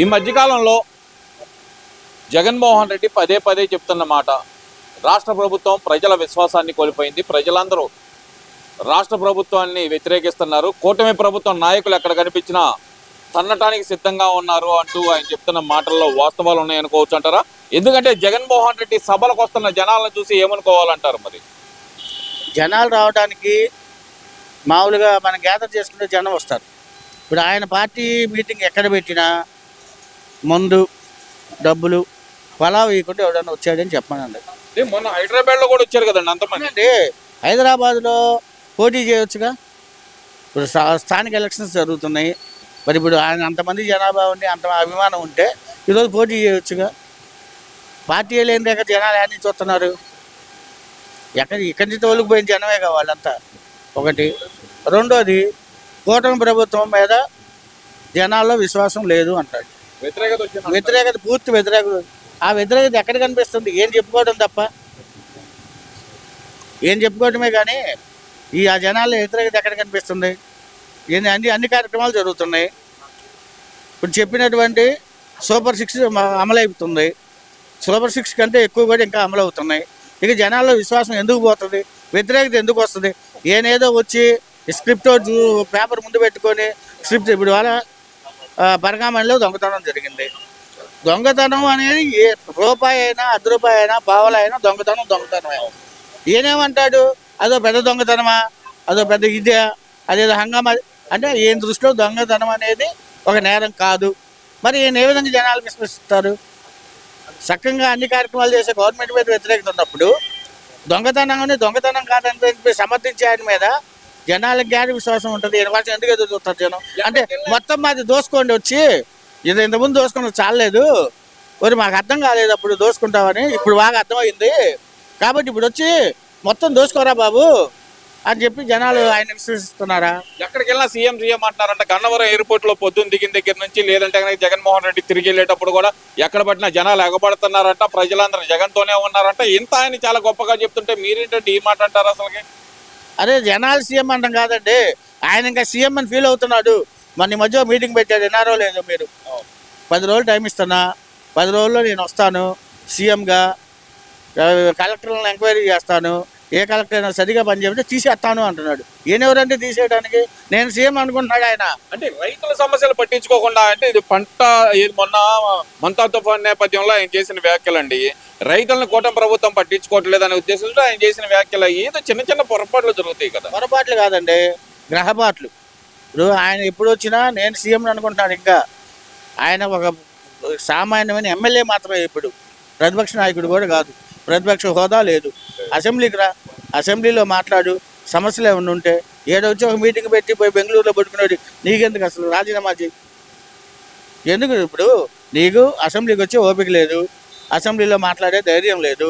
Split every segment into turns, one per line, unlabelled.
ఈ మధ్యకాలంలో జగన్మోహన్ రెడ్డి పదే పదే చెప్తున్న మాట రాష్ట్ర ప్రభుత్వం ప్రజల విశ్వాసాన్ని కోల్పోయింది ప్రజలందరూ రాష్ట్ర ప్రభుత్వాన్ని వ్యతిరేకిస్తున్నారు. కూటమి ప్రభుత్వం నాయకులు ఎక్కడ కనిపించినా తన్నటానికి సిద్ధంగా ఉన్నారు అంటూ ఆయన చెప్తున్న మాటల్లో వాస్తవాలు ఉన్నాయనుకోవచ్చు అంటారా? ఎందుకంటే జగన్మోహన్ రెడ్డి సభలకు వస్తున్న జనాలను చూసి ఏమనుకోవాలంటారు మరి?
జనాలు రావడానికి మామూలుగా మనం గ్యాదర్ చేసుకుంటే జనం వస్తారు. ఇప్పుడు ఆయన పార్టీ మీటింగ్ ఎక్కడ పెట్టినా మందు డబ్బులు పలావ్ ఇవ్వకుండా ఎవడన్నా వచ్చాడని చెప్పానండి.
మొన్న హైదరాబాద్లో కూడా వచ్చారు కదండి అంతమంది.
అంటే హైదరాబాద్లో పోటీ చేయొచ్చుగా. ఇప్పుడు స్థా- స్థానిక ఎలక్షన్స్ జరుగుతున్నాయి. మరి ఇప్పుడు ఆయన అంతమంది జనాభా ఉండి అంత అభిమానం ఉంటే ఈరోజు పోటీ చేయొచ్చుగా. పార్టీ లేని దగ్గర జనాలు యాడ్ నుంచి వస్తున్నారు. ఎక్కడి ఇక్కడి నుంచి తోలుకుపోయిన జనమే కదా వాళ్ళంతా. ఒకటి. రెండోది కూటమి ప్రభుత్వం మీద జనాల్లో విశ్వాసం లేదు అంటాడు.
వ్యతిరేకత
పూర్తి వ్యతిరేకత. ఆ వ్యతిరేకత ఎక్కడ కనిపిస్తుంది? ఏం చెప్పుకోవడం తప్ప? ఏం చెప్పుకోవడమే కానీ ఈ ఆ జనాల్లో వ్యతిరేకత ఎక్కడ కనిపిస్తుంది? ఏంది? అన్ని అన్ని కార్యక్రమాలు జరుగుతున్నాయి. ఇప్పుడు చెప్పినటువంటి సూపర్ సిక్స్ మ- అమలవుతుంది. సూపర్ సిక్స్ కంటే ఎక్కువ కూడా ఇంకా అమలు అవుతున్నాయి ఇక జనాల్లో విశ్వాసం ఎందుకు పోతుంది? వ్యతిరేకత ఎందుకు వస్తుంది? ఏనేదో వచ్చి స్క్రిప్ట్ పేపర్ ముందు పెట్టుకొని స్క్రిప్ట్ ఇప్పుడు వాళ్ళ బరగామణిలో దొంగతనం జరిగింది. దొంగతనం అనేది ఏ రూపాయి అయినా అర్ధ రూపాయి అయినా పావలా అయినా దొంగతనం దొంగతనమే. ఈయనేమంటాడు? అదో పెద్ద దొంగతనమా? అదో పెద్ద ఇదే? అదేదో హంగామా? అంటే ఈయన దృష్టిలో దొంగతనం అనేది ఒక నేరం కాదు. మరి ఈయన ఏ విధంగా జనాలు విశ్వసిస్తారు? చక్కగా అన్ని కార్యక్రమాలు చేసే గవర్నమెంట్ మీద వ్యతిరేకత ఉన్నప్పుడు దొంగతనం అని దొంగతనం కాదని సమర్థించే ఆయన మీద జనాలకు గారి విశ్వాసం ఉంటుంది కోసం ఎందుకు ఎదురు చూస్తారు జనం? అంటే మొత్తం మాది దోసుకోండి వచ్చి ఇది ఇంతకుముందు దోసుకుని చాలేదు మరి మాకు అర్థం కాలేదు అప్పుడు దోసుకుంటామని ఇప్పుడు బాగా అర్థమైంది. కాబట్టి ఇప్పుడు వచ్చి మొత్తం దోసుకోరా బాబు? అని చెప్పి జనాలు ఆయన విశ్వసిస్తున్నారా?
ఎక్కడికి వెళ్ళినా సీఎం సీఎం అంటున్నారంట గన్నవరం ఎయిర్పోర్ట్లో పొద్దున్న దిగిన దగ్గర నుంచి లేదంటే కనుక జగన్మోహన్ రెడ్డి తిరిగి వెళ్ళేటప్పుడు కూడా ఎక్కడ పట్టినా జనాలు ఎగబడుతున్నారంట ప్రజలందరూ జగన్ తోనే ఉన్నారంట. ఇంత ఆయన చాలా గొప్పగా చెప్తుంటే మీరేంటంటే ఈ మాట అంటారు అసలుకి?
అరే జనాలు సీఎం అంటాం కాదండి. ఆయన ఇంకా సీఎం అని ఫీల్ అవుతున్నాడు. మన మధ్య మీటింగ్ పెట్టాడు. విన్నారో లేదో మీరు. పది రోజులు టైం ఇస్తున్నా. పది రోజుల్లో నేను వస్తాను. సీఎంగా కలెక్టర్లను ఎంక్వైరీ చేస్తాను. ఏ కలెక్టర్ అయినా సరిగా పని చేయమంటే తీసేస్తాను అంటున్నాడు. ఈయనెవరంటే తీసేయడానికి నేను సీఎం అనుకుంటున్నాడు ఆయన.
అంటే రైతుల సమస్యలు పట్టించుకోకుండా అంటే ఇది పంట ఇది మొన్న మంతా తుఫాన్ నేపథ్యంలో ఆయన చేసిన వ్యాఖ్యలు అండి రైతులను కూటమి ప్రభుత్వం పట్టించుకోవట్లేదనే ఉద్దేశంతో ఆయన చేసిన వ్యాఖ్యలు ఏదో చిన్న చిన్న పొరపాట్లు జరుగుతాయి కదా.
పొరపాట్లు కాదండి గ్రహపాట్లు. ఇప్పుడు ఆయన ఎప్పుడు వచ్చినా నేను సీఎం అనుకుంటున్నాను ఇంకా. ఆయన ఒక సామాన్యమైన ఎమ్మెల్యే మాత్రమే ఇప్పుడు. ప్రతిపక్ష నాయకుడు కూడా కాదు. ప్రతిపక్ష హోదా లేదు. అసెంబ్లీకి రా. అసెంబ్లీలో మాట్లాడు. సమస్యలు ఏమైనా ఉంటే ఏడో వచ్చి ఒక మీటింగ్ పెట్టి పోయి బెంగళూరులో పట్టుకునేది నీకెందుకు అసలు రాజీనామా చేయి. ఎందుకు ఇప్పుడు? నీకు అసెంబ్లీకి వచ్చి ఓపిక లేదు. అసెంబ్లీలో మాట్లాడే ధైర్యం లేదు.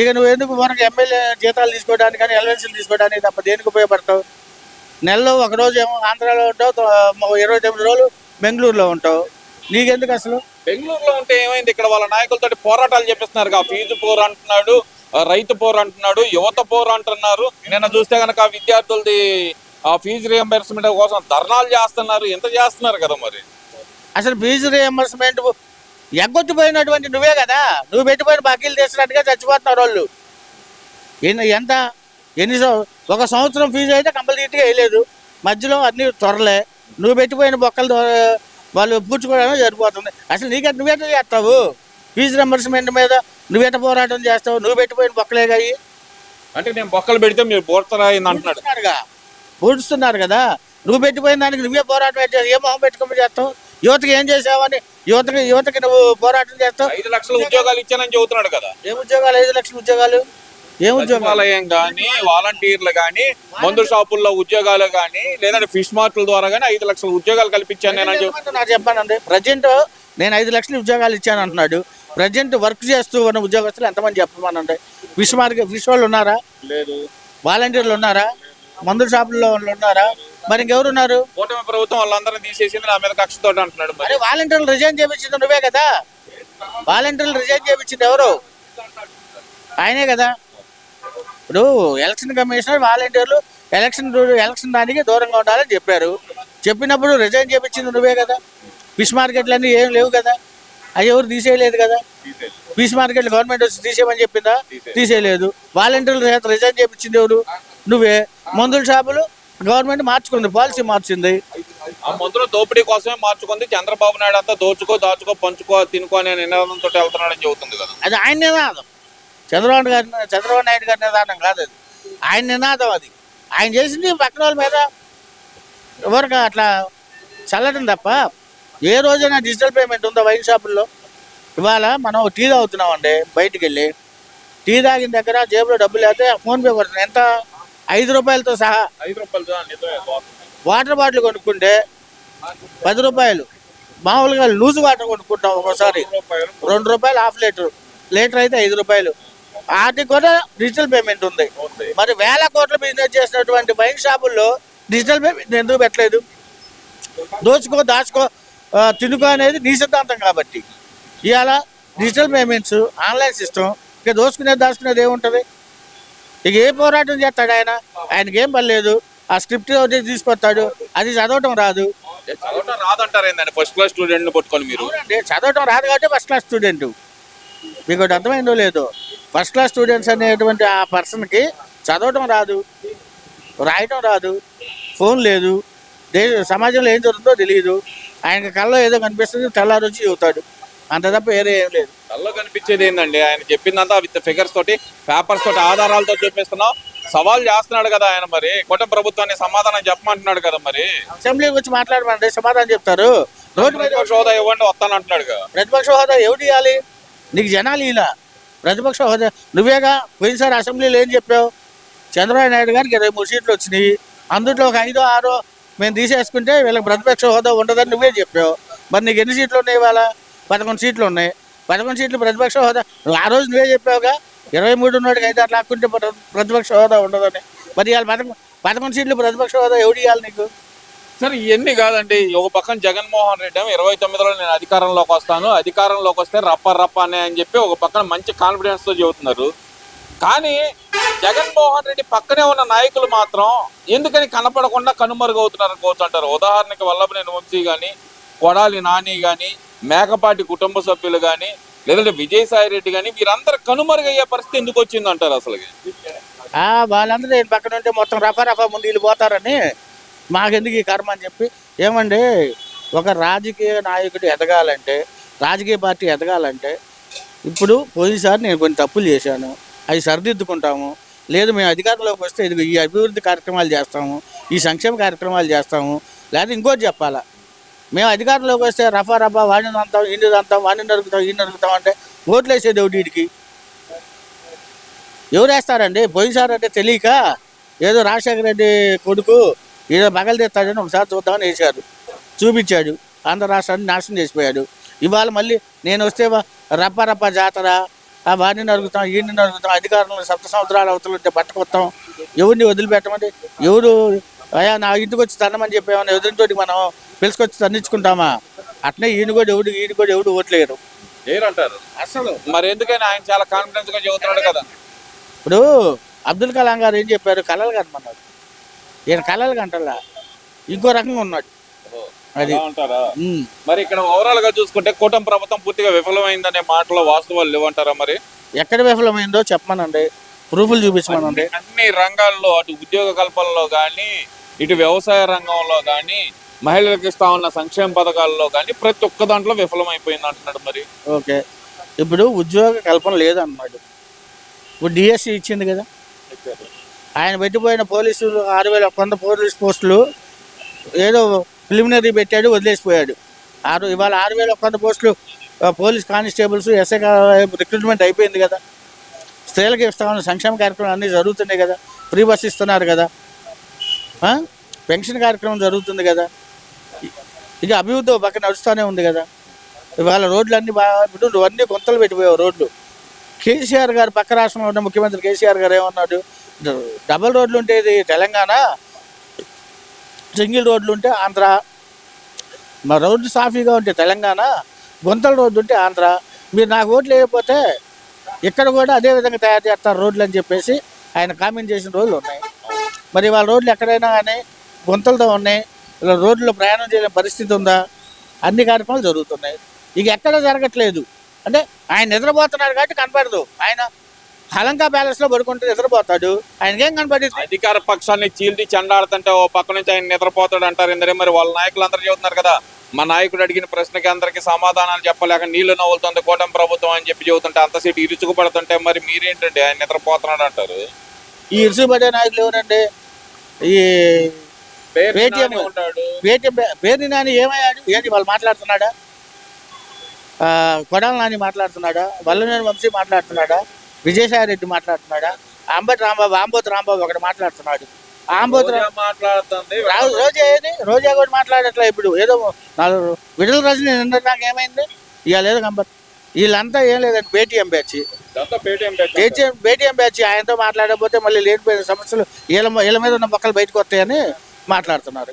ఇక నువ్వు ఎందుకు మనకు ఎమ్మెల్యే జీతాలు తీసుకోవడానికి కానీ ఎల్వెన్సీలు తీసుకోవడానికి తప్ప దేనికి ఉపయోగపడతావు? నెలలో ఒక రోజు ఏమో ఆంధ్రాలో ఉంటావు ఇరవై తొమ్మిది రోజులు బెంగళూరులో ఉంటావు. నీకెందుకు అసలు?
బెంగళూరులో ఉంటే ఏమైంది? ఇక్కడ వాళ్ళ నాయకులతో పోరాటాలు చేపిస్తున్నారు ఫీజు పోరు అంటున్నాడు రైతు పోరు అంటున్నాడు యువత పోరు అంటున్నారు. నిన్న చూస్తే కనుక విద్యార్థులది ఆ ఫీజు రియంబర్స్మెంట్ కోసం ధర్నాలు చేస్తున్నారు. ఎంత చేస్తున్నారు కదా మరి?
అసలు ఫీజు రియంబర్స్మెంట్ ఎగ్గొచ్చిపోయినటువంటి నువ్వే కదా? నువ్వు పెట్టిపోయిన బాకీలు తెచ్చినట్టుగా చచ్చిపోతున్నారు వాళ్ళు. ఎంత? ఎన్ని ఒక సంవత్సరం ఫీజు అయితే కంపల్సరీగా వేయలేదు. మధ్యలో అన్ని త్వరలే. నువ్వు పెట్టిపోయిన బొక్కలు వాళ్ళు పూడ్చుకోవడమే సరిపోతుంది. అసలు నీకంటే నువ్వెట్లా చేస్తావు? ఫీజు రియంబర్స్మెంట్ మీద నువ్వెట్ట పోరాటం చేస్తావు? నువ్వు పెట్టిపోయిన బొక్కలే కాయి
అంటే నేను బొక్కలు పెడితే మీరు బోర్తరా అంటున్నాడు.
పూడుస్తున్నారుగా పూడుస్తున్నారు కదా. నువ్వు పెట్టిపోయిన దానికి నువ్వే పోరాటం చేస్తావు? ఏ మొహం పెట్టుకుని చేస్తావు? యువతకి ఏం చేసావని యువతకి యువతకి నువ్వు పోరాటం చేస్తావు?
ఐదు లక్షల ఉద్యోగాలు ఇచ్చానని చెబుతున్నాడు కదా.
ఏం ఉద్యోగాలు? ఐదు లక్షల ఉద్యోగాలు? ఏం ఉద్యోగాలు
సచివాలయం కానీ వాలంటీర్లు కానీ మందు షాపుల్లో ఉద్యోగాలు కానీ లేదంటే ఫిష్ మార్ట్ల ద్వారా కానీ ఐదు లక్షల ఉద్యోగాలు కల్పించాను నేను
నాకు చెప్పానండి. ప్రజెంట్ నేను ఐదు లక్షల ఉద్యోగాలు ఇచ్చాను అంటున్నాడు. ప్రజెంట్ వర్క్ చేస్తూ ఉన్న ఉద్యోగస్తులు ఎంతమంది చెప్పమనండి? ఫిష్ మార్కెట్ ఫిష్ వాళ్ళు ఉన్నారా?
లేదు.
వాలంటీర్లు ఉన్నారా? మందుల షాపుల్లో వాళ్ళు ఉన్నారా? మరి ఇంకెవరు ఉన్నారు?
కూటమి ప్రభుత్వం వాళ్ళందరినీ తీసేసింది నా మీద కక్షతో అంటున్నాడు మరి.
వాలంటీర్లు రిజైన్ చేయించింది నువ్వే కదా? వాలంటీర్లు రిజైన్ చేయించింది ఎవరు? ఆయనే కదా? ఇప్పుడు ఎలక్షన్ కమిషనర్ వాలంటీర్లు ఎలక్షన్ ఎలక్షన్ దానికి దూరంగా ఉండాలని చెప్పారు. చెప్పినప్పుడు రిజైన్ చేయించింది నువ్వే కదా. ఫిష్ మార్కెట్లు అన్నీ ఏం లేవు కదా. అవి ఎవరు తీసేయలేదు కదా. ఫిష్ మార్కెట్ గవర్నమెంట్ వచ్చి తీసేయమని చెప్పిందా? తీసేయలేదు. వాలంటీర్లు రిజైన్ చేయించింది ఎవరు? నువ్వే. మందుల షాపులు గవర్నమెంట్ మార్చుకుంది పాలసీ మార్చింది.
ఆ మందుల దోపిడీ కోసమే మార్చుకుంది. చంద్రబాబు నాయుడు అంతా దోచుకో దాచుకో పంచుకో తినుకో అనే నినాదంతో వెళ్తున్నాడని చెబుతుంది కదా.
అది ఆయన నినాదం. చంద్రబాబు గారి చంద్రబాబు నాయుడు గారి నినాదం కాదు అది. ఆయన నినాదం అది. ఆయన చేసింది పక్కన వాళ్ళ మీద ఎవరికి అట్లా చల్లటం తప్ప ఏ రోజైనా డిజిటల్ పేమెంట్ ఉందా వైన్ షాపుల్లో ఇవాళ మనం టీ తాగుతున్నామండి బయటికి వెళ్ళి టీ తాగిన దగ్గర జేబులో డబ్బులు అయితే ఫోన్పే పడుతుంది. ఎంత? ఐదు రూపాయలతో సహా.
ఐదు రూపాయలు చా- నిజమే బాగుంది.
వాటర్ బాటిల్ కొనుక్కుంటే పది రూపాయలు. మామూలుగా లూజ్ వాటర్ కొనుక్కుంటాం ఒకసారి రెండు రూపాయలు హాఫ్ లీటర్. లీటర్ అయితే ఐదు రూపాయలు. వాటికి కూడా డిజిటల్ పేమెంట్ ఉంది. మరి వేల కోట్ల బిజినెస్ చేసినటువంటి వైన్ షాపుల్లో డిజిటల్ పేమెంట్ ఎందుకు పెట్టలేదు? దోచుకో దాచుకో తినుకో అనేది నీ సిద్ధాంతం కాబట్టి. ఇవాళ డిజిటల్ పేమెంట్స్ ఆన్లైన్ సిస్టమ్ ఇక దోచుకునేది దాచుకునేది ఏముంటుంది? ఇక ఏ పోరాటం చేస్తాడు ఆయన? ఆయనకి ఏం పర్లేదు ఆ స్క్రిప్ట్ ఒకటి తీసుకొస్తాడు. అది చదవటం రాదు.
చదవటం రాదంటారు ఫస్ట్ క్లాస్ స్టూడెంట్ పట్టుకొని మీరు.
చదవటం రాదు కాబట్టి ఫస్ట్ క్లాస్ స్టూడెంట్ మీకు ఒకటి అర్థమైందో లేదో? ఫస్ట్ క్లాస్ స్టూడెంట్స్ అనేటువంటి ఆ పర్సన్కి చదవటం రాదు రాయటం రాదు ఫోన్ లేదు దే సమాజంలో ఏం జరుగుతుందో తెలియదు ఆయనకి కళ్ళలో ఏదో కనిపిస్తుంది తెల్లారి వచ్చి చెబుతాడు అంత తప్ప వేరే ఏం లేదు.
కల్లో కనిపించేది ఏందండి? ఆయన చెప్పిందంతా విత్ ఫిగర్స్ తోటి పేపర్స్ తోటి ఆధారాలతో చూపిస్తున్నాం సవాల్ చేస్తున్నాడు కదా ఆయన మరి. కొట్ట ప్రభుత్వాన్ని సమాధానం చెప్పమంటున్నాడు కదా మరి.
అసెంబ్లీకి వచ్చి మాట్లాడమంటే సమాధానం చెప్తారు. రోడ్డు
ప్రతిపక్ష హోదా ఇవ్వండి వస్తానంటున్నాడు కదా
ప్రతిపక్ష హోదా ఎవడు ఇవ్వాలి? నీకు జనాలు ఇలా. ప్రతిపక్ష హోదా. నువ్వేగా పోయినసారి అసెంబ్లీలో ఏం చెప్పావు? చంద్రబాబు నాయుడు గారికి ఇరవై మూడు సీట్లు వచ్చినాయి. అందులో ఒక ఐదో ఆరో మేము తీసేసుకుంటే వీళ్ళకి ప్రతిపక్ష హోదా ఉండదని నువ్వే చెప్పావు. మరి నీకు ఎన్ని సీట్లు ఉన్నాయి ఇవాళ? పదకొండు సీట్లు ఉన్నాయి. పదకొండు సీట్లు ప్రతిపక్ష హోదా. నువ్వు ఆ రోజు నువ్వే చెప్పావుగా ఇరవై మూడు ఉన్నోడికి ఐదు అట్లా లాక్కుంటే ప్రతిపక్ష హోదా ఉండదని. మరి ఇవాళ పదకొండు పదకొండు సీట్లు ప్రతిపక్ష హోదా ఎవడు ఇవ్వాలి నీకు?
సరే ఇవన్నీ కాదండి. ఒక పక్కన జగన్మోహన్ రెడ్డి ఏమో ఇరవై తొమ్మిదిలో నేను అధికారంలోకి వస్తాను. అధికారంలోకి వస్తే రప్ప రప్ప అనే అని చెప్పి ఒక పక్కన మంచి కాన్ఫిడెన్స్తో చెబుతున్నారు. కానీ జగన్మోహన్ రెడ్డి పక్కనే ఉన్న నాయకులు మాత్రం ఎందుకని కనపడకుండా కనుమరుగవుతున్నారని కోరుతుంటారు అంటారు. ఉదాహరణకి వల్లభనేని వంశీ కానీ కొడాలి నాని కానీ మేకపాటి కుటుంబ సభ్యులు కానీ లేదంటే విజయసాయి రెడ్డి కానీ వీరందరూ కనుమరుగయ్యే పరిస్థితి ఎందుకు వచ్చింది అంటారు అసలు
వాళ్ళందరూ నేను పక్కన ఉంటే మొత్తం రఫా రఫా ముందు వీళ్ళు పోతారని మాకెందుకు ఈ కర్మ అని చెప్పి ఏమండి ఒక రాజకీయ నాయకుడు ఎదగాలంటే రాజకీయ పార్టీ ఎదగాలంటే ఇప్పుడు పోయినసారి నేను కొన్ని తప్పులు చేశాను అవి సరిదిద్దుకుంటాము లేదు మేము అధికారంలోకి వస్తే ఇది ఈ అభివృద్ధి కార్యక్రమాలు చేస్తాము ఈ సంక్షేమ కార్యక్రమాలు చేస్తాము లేదా ఇంకోటి చెప్పాలా మేము అధికారంలోకి వస్తే రఫా రఫా వాడిని అంతాం ఈయన అంతాం వాడిని నరుకుతాం ఈయన నరుకుతాం అంటే ఓట్లు వేసేది ఒకటి వీడికి ఎవరు వేస్తారండి పోయినసారి అంటే తెలియక ఏదో రాజశేఖర రెడ్డి కొడుకు ఏదో బగలు తెస్తాడని ఒకసారి చూద్దామని వేశారు. చూపించాడు. ఆంధ్ర రాష్ట్రాన్ని నాశనం చేసిపోయాడు. ఇవాళ మళ్ళీ నేను వస్తే రప్ప రప్ప జాతర ఆ వాడిని నరుగుతాం ఈయన్ని నరుగుతాం అధికారంలో సప్త సంవత్సరాలు అవతలుంటే పట్టుకొస్తాం ఎవరిని వదిలిపెట్టమంటే ఎవరు? అయ్యా నా ఇంటికి వచ్చి తన్నమని చెప్పేమన్నా ఎదురుతోటి మనం పిలుచుకొచ్చి తన్నించుకుంటామా అట్నే ఈయన కూడా ఎవడు ఈయన కూడా ఎవడు ఓట్లేరు అసలు
మరి ఎందుకని ఆయన చాలా కాన్ఫిడెన్స్గా చెబుతున్నాడు కదా.
ఇప్పుడు అబ్దుల్ కలాం గారు ఏం చెప్పారు? కళలు కనమన్నాడు ఈయన కళలు కంటలా ఇంకో రకంగా ఉన్నాడు. అది.
మరి ఇక్కడ ఓవరాల్గా చూసుకుంటే కూటమి ప్రభుత్వం పూర్తిగా విఫలమైందనే మాటలో వాస్తవాలు లేవంటారా మరి?
ఎక్కడ విఫలమైందో చెప్పమనండి. ప్రూఫ్లు చూపించమనండి.
అన్ని రంగాల్లో అటు ఉద్యోగ కల్పనలో కానీ ఇటు వ్యవసాయ రంగంలో కానీ మహిళలకు ఇస్తా ఉన్న సంక్షేమ పథకాల్లో కానీ ప్రతి ఒక్క దాంట్లో విఫలమైపోయింది అంటున్నాడు మరి.
ఓకే. ఇప్పుడు ఉద్యోగ కల్పన లేదన్నాడు. ఇప్పుడు డిఎస్సి ఇచ్చింది కదా. ఆయన పెట్టిపోయిన పోలీసులు ఆరు వేల కొంత పోలీస్ పోస్టులు ఏదో ప్రిలిమినరీ పెట్టాడు వదిలేసిపోయాడు. ఆరు ఇవాళ ఆరు వేల పోస్టులు పోలీస్ కానిస్టేబుల్స్ ఎస్ఐ రిక్రూట్మెంట్ అయిపోయింది కదా. స్త్రీలకు ఇస్తామన్న సంక్షేమ కార్యక్రమాలు అన్నీ జరుగుతున్నాయి కదా. ఫ్రీ బస్ ఇస్తున్నారు కదా. పెన్షన్ కార్యక్రమం జరుగుతుంది కదా. ఇక అభివృద్ధి పక్కన పక్క నడుస్తూనే ఉంది కదా. ఇవాళ రోడ్లు అన్ని బాగా ఇప్పుడు గుంతలు పెట్టిపోయావు రోడ్లు. కేసీఆర్ గారు పక్క రాష్ట్రంలో ఉన్న ముఖ్యమంత్రి కేసీఆర్ గారు ఏమన్నాడు? డబల్ రోడ్లు ఉంటే ఇది తెలంగాణ సింగిల్ రోడ్లు ఉంటే ఆంధ్ర. మా రోడ్లు సాఫీగా ఉంటే తెలంగాణ గుంతల రోడ్డు ఉంటే ఆంధ్ర. మీరు నాకు ఓట్లు వేయకపోతే ఇక్కడ కూడా అదే విధంగా తయారు చేస్తారు రోడ్లు అని చెప్పేసి ఆయన కామెంట్ చేసిన రోజులు ఉన్నాయి. మరి వాళ్ళ రోడ్లు ఎక్కడైనా కానీ గుంతలతో ఉన్నాయి ఇలా రోడ్లో ప్రయాణం చేయలేని పరిస్థితి ఉందా? అన్ని కార్యక్రమాలు జరుగుతున్నాయి. ఇక ఎక్కడ జరగట్లేదు. అంటే ఆయన నిద్రపోతున్నాడు కాబట్టి కనపడదు. ఆయన హలంకా ప్యాలెస్లో పడుకుంటే నిద్రపోతాడు. ఆయనకేం కనపడింది
అధికార పక్షాన్ని చీల్చి చెండాడుతుంటే ఓ పక్క నుంచి ఆయన నిద్రపోతాడు అంటారు. ఇందరే మరి వాళ్ళ నాయకులు అందరూ చెబుతున్నారు కదా. మా నాయకుడు అడిగిన ప్రశ్నకి అందరికి సమాధానాలు చెప్పలేక నీళ్ళు నవ్వులుతుంది కూటమి ప్రభుత్వం అని చెప్పి చెబుతుంటే అంత సీటు ఇరుచుకు పడుతుంటే మరి మీరేంటండి? ఆయన నిద్రపోతున్నాడు అంటారు.
ఈ ఇరుసుపడే నాయకులు ఎవరండి? ఈ
పేరు
పేటీఎం
నాని ఉంటాడు.
పేటీఎం పేరు నాని ఏమయ్యాడు? ఏంటి వాళ్ళు మాట్లాడుతున్నాడా? కొడాల నాని మాట్లాడుతున్నాడా? వల్లనేని వంశీ మాట్లాడుతున్నాడా? విజయసాయి రెడ్డి మాట్లాడుతున్నాడా? అంబటి రాంబాబు ఆంబోతు రాంబాబు ఒకటి మాట్లాడుతున్నాడు. ఆంబోతు
మాట్లాడుతుంది.
రోజా ఏది? రోజా కూడా మాట్లాడట్లే ఇప్పుడు. ఏదో నాలుగు విడుదల రజని నిన్న నాకు ఏమైంది ఇవాళ ఏదో కంప వీళ్ళంతా ఏం లేదండి
Paytm batch.
Paytm Paytm batch ఆయనతో మాట్లాడకపోతే మళ్ళీ లేనిపోయిన సమస్యలు వీళ్ళ వీళ్ళ మీద ఉన్న మొక్కలు బయటకు వస్తాయని మాట్లాడుతున్నారు.